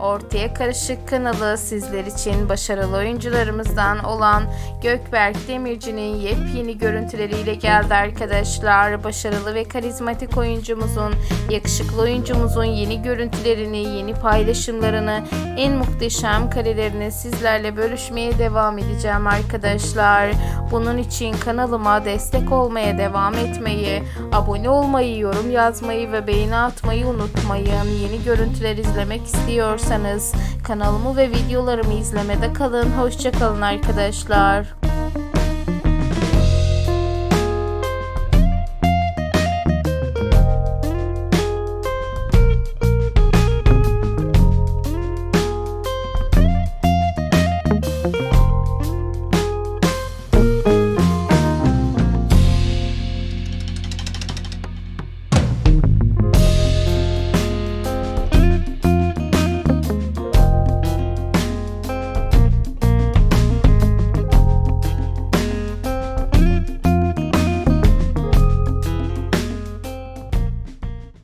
Ortaya Karışık kanalı sizler için başarılı oyuncularımızdan olan Gökberk Demirci'nin yepyeni görüntüleriyle geldi arkadaşlar. Başarılı ve karizmatik oyuncumuzun, yakışıklı oyuncumuzun yeni görüntülerini, yeni paylaşımlarını, en muhteşem karelerini sizlerle bölüşmeye devam edeceğim arkadaşlar. Bunun için kanalıma destek olmaya devam etmeyi, abone olmayı, yorum yazmayı ve beğeni atmayı unutmayın. Yeni görüntüler izlemek istiyorsanız kanalımı ve videolarımı izlemede kalın. Hoşçakalın arkadaşlar.